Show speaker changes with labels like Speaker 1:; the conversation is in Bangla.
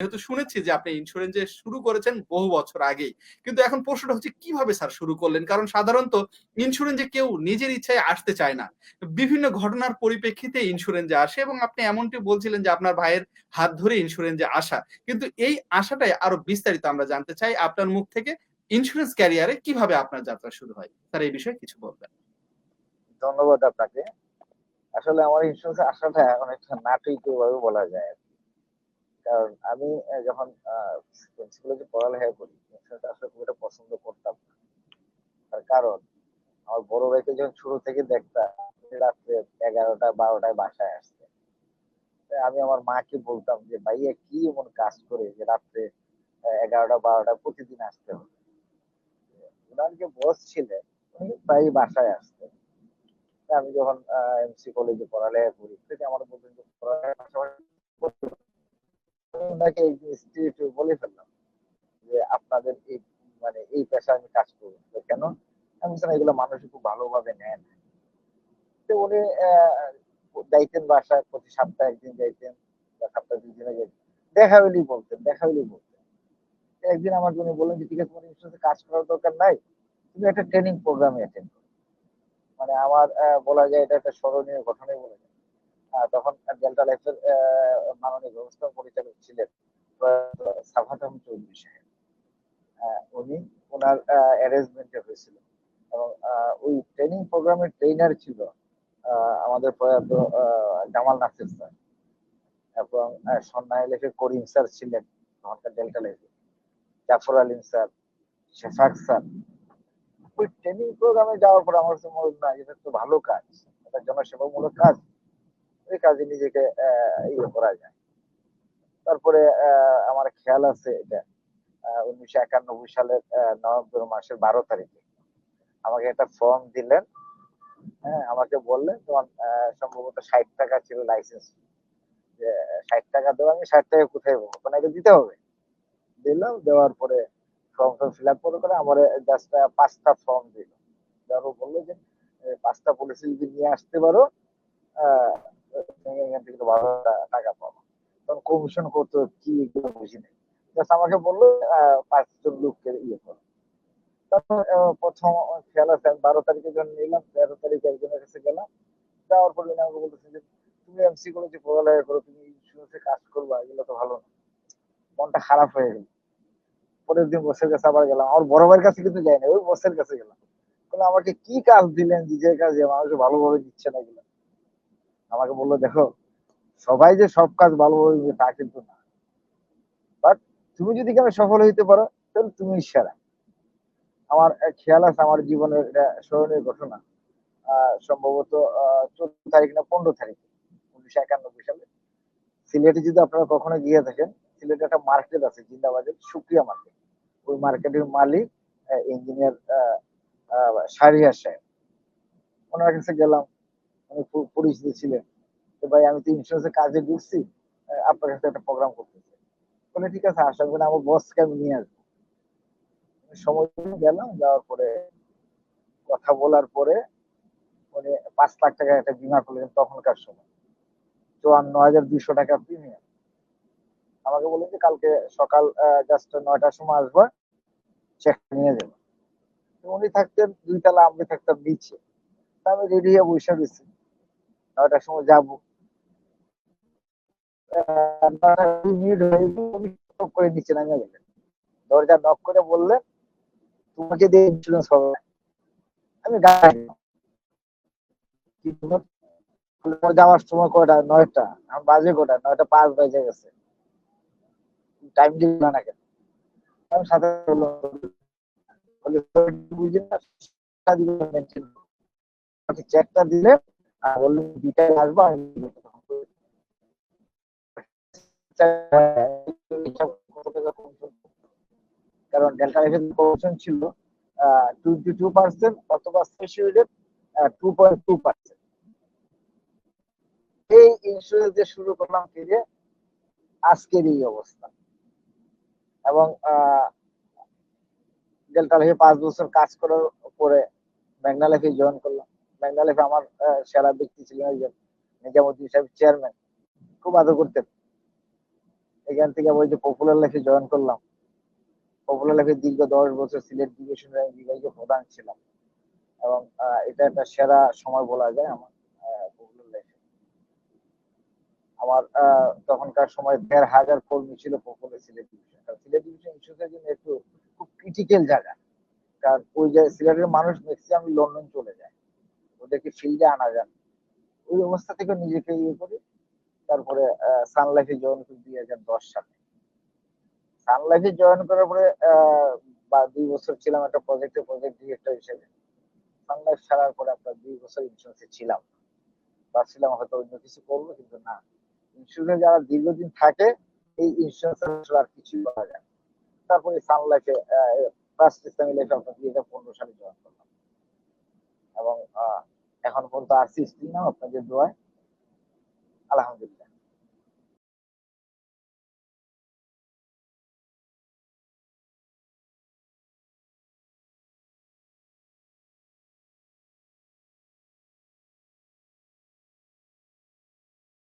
Speaker 1: যেহেতু শুনেছি যে আপনি ইন্স্যুরেন্সে শুরু করেছেন বহু বছর আগেই। কিন্তু এখন প্রশ্নটা হচ্ছে কীভাবে স্যার শুরু করলেন? কারণ সাধারণত ইন্স্যুরেন্সে কেউ নিজের ইচ্ছায় আসতে চায় না। বিভিন্ন ঘটনার পরিপ্রেক্ষিতে ইন্স্যুরেন্সে আসে এবং আপনি এমনটি বলছিলেন যে আপনার ভাইয়ের হাত ধরে ইন্স্যুরেন্সে আসা। কিন্তু এই আশাটাই আরও বিস্তারিত আমরা জানতে চাই আপনার মুখ থেকে ইন্স্যুরেন্স ক্যারিয়ারে কীভাবে আপনার যাত্রা শুরু হয়? স্যার, এই বিষয়ে কিছু বলবেন।
Speaker 2: ধন্যবাদ আপনাকে। আসলে আমার ইন্স্যুরেন্স আসাটা অনেকটা নাটকীয় ভাবে বলা যায়। কারণ আমি যখন সাইকোলজি পড়ালেখা করি, ইন্স্যুরেন্স আসলে খুব একটা পছন্দ করতাম। তার কারণ আমার বড় ভাইকে যখন শুরু থেকে দেখতাম রাত্রে ১১টা-১২টায় বাসায় আসছে। আমি আমার মাকে বলতাম যে, "ভাইয়া কি এমন কাজ করে যে রাত্রে এগারোটা ১১টা-১২টায় প্রতিদিন আসতে হবে?" উনার যে বস ছিলেন উনি প্রায়ই বাসায় আসতেন। আমি যখন এমসি কলেজে পড়ালেখা করি, আমাকে বলতেন যে পড়ালেখার পাশাপাশি। আমি উনাকে বলে ফেললাম যে, "আপনাদের এই মানে এই পেশায় আমি কাজ করব না।" "কেন?" আমি "এগুলো মানুষ খুব ভালোভাবে নেয় না।" তো উনি যাইতেন বাসায় প্রতি সপ্তাহে ১ দিন যাইতেন বা সপ্তাহে ২ দিনও যাইতেন। দেখা হইলেই বলতেন, দেখা হইলেই বলতেন। একদিন আমাকে উনি বললেন যে, "ঠিক আছে তোমার কাজ করার দরকার নাই। তুমি একটা ট্রেনিং প্রোগ্রামে অ্যাটেন্ড করো।" মানে আমার বলা যায় এটা একটা স্মরণীয় ঘটনাই বলা যায়। তখন ডেল্টা লাইফের মাননীয় ব্যবস্থাপনা পরিচালক ছিলেন প্রয়াত সাফাত আহমেদ চৌধুরী সাহেব। উনি উনার আ অ্যারেঞ্জমেন্ট হয়েছিল। এবং ওই ট্রেনিং প্রোগ্রামের ট্রেইনার ছিল আমাদের প্রয়াত জামাল নাসির স্যার। এবং সন্ন্যায় লাইফের করিম স্যার ছিলেন তখনকার ডেল্টা লাইফে। Jafar Alim sir, Shefak sir. ওই ট্রেনিং প্রোগ্রামে যাওয়ার পরে আমার কাছে মনে না এটা তো ভালো কাজ। এটা জনসেবামূলক কাজ। এই কাজে নিজেকে ইয়ে করা যায়। তারপরে আমার খেয়াল আছে এটা উনিশশো ১৯৯১ সালের নভেম্বর মাসের ১২ তারিখে। আমাকে একটা ফর্ম দিলেন। হ্যাঁ? আমাকে বললেন তোমার সম্ভবত ৳৬০ ছিল লাইসেন্স। যে ৳৬০ দেও আমি ৳৬০ কোথায় পাবো? মানে এটা দিতে হবে। দিলাম, দেওয়ার পরে ফর্ম ফর্ম ফিল আপ করে, আমারে জাস্ট আ ৫ টা ফর্ম দিল। পর বলল যে, পাঁচটা ৫ টা পলিসি যদি নিয়ে আসতে পারো, তুমি এখান থেকে ৳১২ টাকা পাবা।" তখন কমিশন কত কি বুঝি নাই। জাস্ট আমাকে বলল আ ৫ জন লোককে ইয়ে করো। তারপর অ ১ম খেয়াল আছে আমি ১২ তারিখে যখন নিলাম, ১৩ তারিখে একজনের কাছে গেলাম। যাওয়ার আমাকে বলতেছে যে, "তুমি এমসি পড়ালেখা করো, তুমি ইন্স্যুরেন্সে কাজ করবা, এগুলো তো ভালো না।" মনটা খারাপ হয়ে গেল। পরের দিন বসের কাছে আবার গেলাম। আমার বড় ভাইয়ের কাছে কিন্তু যাই নাই। ওই বসের কাছে গেলাম। বললাম, "আমাকে কি কাজ দিলেন যে কাজে মানুষ ভালোভাবে দিচ্ছে না এগুলা?" আমাকে বলল, "দেখো, সবাই যে সব কাজ ভালোভাবে তা কিন্তু না। বাট তুমি যদি এখানে সফল হইতে পারো, তাহলে তুমিই সেরা।" আমার খেয়াল আছে আমার জীবনের এটা স্মরণীয় ঘটনা। সম্ভবত ১৪ তারিখ না ১৫ তারিখ ১৯৯১ সালে। সিলেটে যদি আপনারা কখনো গিয়ে থাকেন, সিলেটে একটা মার্কেট আছে জিন্দাবাদের সুক্রিয়া মার্কেট। ওই মার্কেটের মালিক ইঞ্জিনিয়ার শাহরিয়ার সাহেব। ওনার কাছে গেলাম। উনি পরিচিত ছিলেন। তো ভাই আমি তো ইন্স্যুরেন্সের কাজে ঢুকছি। আপনার কাছে একটা প্রোগ্রাম করতে চাই। বললে, "ঠিক আছে আসেন।" বলে আমার বসকে আমি নিয়ে আসব। সময় গেলাম। যাওয়ার পরে কথা বলার পরে উনি ৳৫,০০,০০০ একটা বীমা করলেন তখনকার সময়। ৳৫৪,২০০ প্রিমিয়াম। আমাকে বললেন যে, "কালকে সকাল জাস্ট ৯ টার সময় আসবা। চেকটা নিয়ে যাবা।" উনি থাকতেন ২ তলা, আমি থাকতাম নিচে। আমি রেডি হয়ে বইসা রইছি। ৯ টার সময় যাব। আ ৯ মিনিট গেল, উনি টপ করে নিচে নাইমা গেলেন। দরজা নক করে বললেন, "তোমাকে আমি যাওয়ার সময় কয়টা? ৯ টা। এখন বাজে কয়টা? ৯ টা ৫ বেজে গেছে। টাইম দিল না কেন? আমি সাথে চেকটা দিলে "বিকালে আসবা কারণ ডেল্টা লাইফের কমিশন ছিল আ 22% অথবা থ্রেশহোল্ডের আ 2.2% এই ইন্স্যুরেন্স দিয়ে শুরু করলাম ক্যারিয়ার। আজকের এই অবস্থা। এবং ডেল্টা লাইফে ৫ বছর কাজ করার পরে মেঘনা লাইফে জয়েন করলাম। লাইফে আমার সেরা ব্যক্তি ছিলেন একজন নিজামুদ্দিন সাহেব চেয়ারম্যান। খুব আদর করতেন। এখান থেকে ওই যে পপুলার লাইফে জয়েন করলাম। পপুলার লাইফে দীর্ঘ দশ বছর সিলেট ডিভিশনের আমি বিভাগীয় প্রধান ছিলাম। এবং এটা একটা সেরা সময় বলা যায় আমার পপুলার লাইফে আমার তখনকার সময় দেড় হাজার কর্মী ছিল পপুলার সিলেট ডিভিশন কারণ সিলেট ডিভিশন ইস্যুসের জন্য একটু খুব ক্রিটিক্যাল জায়গা। কারণ ওই যে সিলেটের মানুষ ম্যাক্সিমাম লন্ডন চলে যায়। ওদেরকে ফিল্ডে আনা যায় ওই অবস্থা থেকে নিজেকে ইয়ে করি। তারপরে সানলাইফে জয়েন করি দুই হাজার দশ সালে। সানলাইফে জয়েন করার পরে বা দুই বছর ছিলাম একটা প্রজেক্টে প্রজেক্ট ডিরেক্টর হিসেবে। সানলাইফ ছাড়ার পরে আপনার দুই বছর ইন্স্যুরেন্সে ছিলাম। ভাবছিলাম হয়তো অন্য কিছু করব, কিন্তু না। ইন্স্যুরেন্সে যারা দীর্ঘদিন থাকে, এই ইন্স্যুরেন্স আর কিছুই করা যায়। তারপরে সানলাইফে ফার্স্ট ইসলামী লাইফে আপনার দুই হাজার পনেরো সালে জয়েন করলাম। এখন পর্যন্ত আরসি স্টিল নাম আপনাদের দোয়ায়। আলহামদুলিল্লাহ।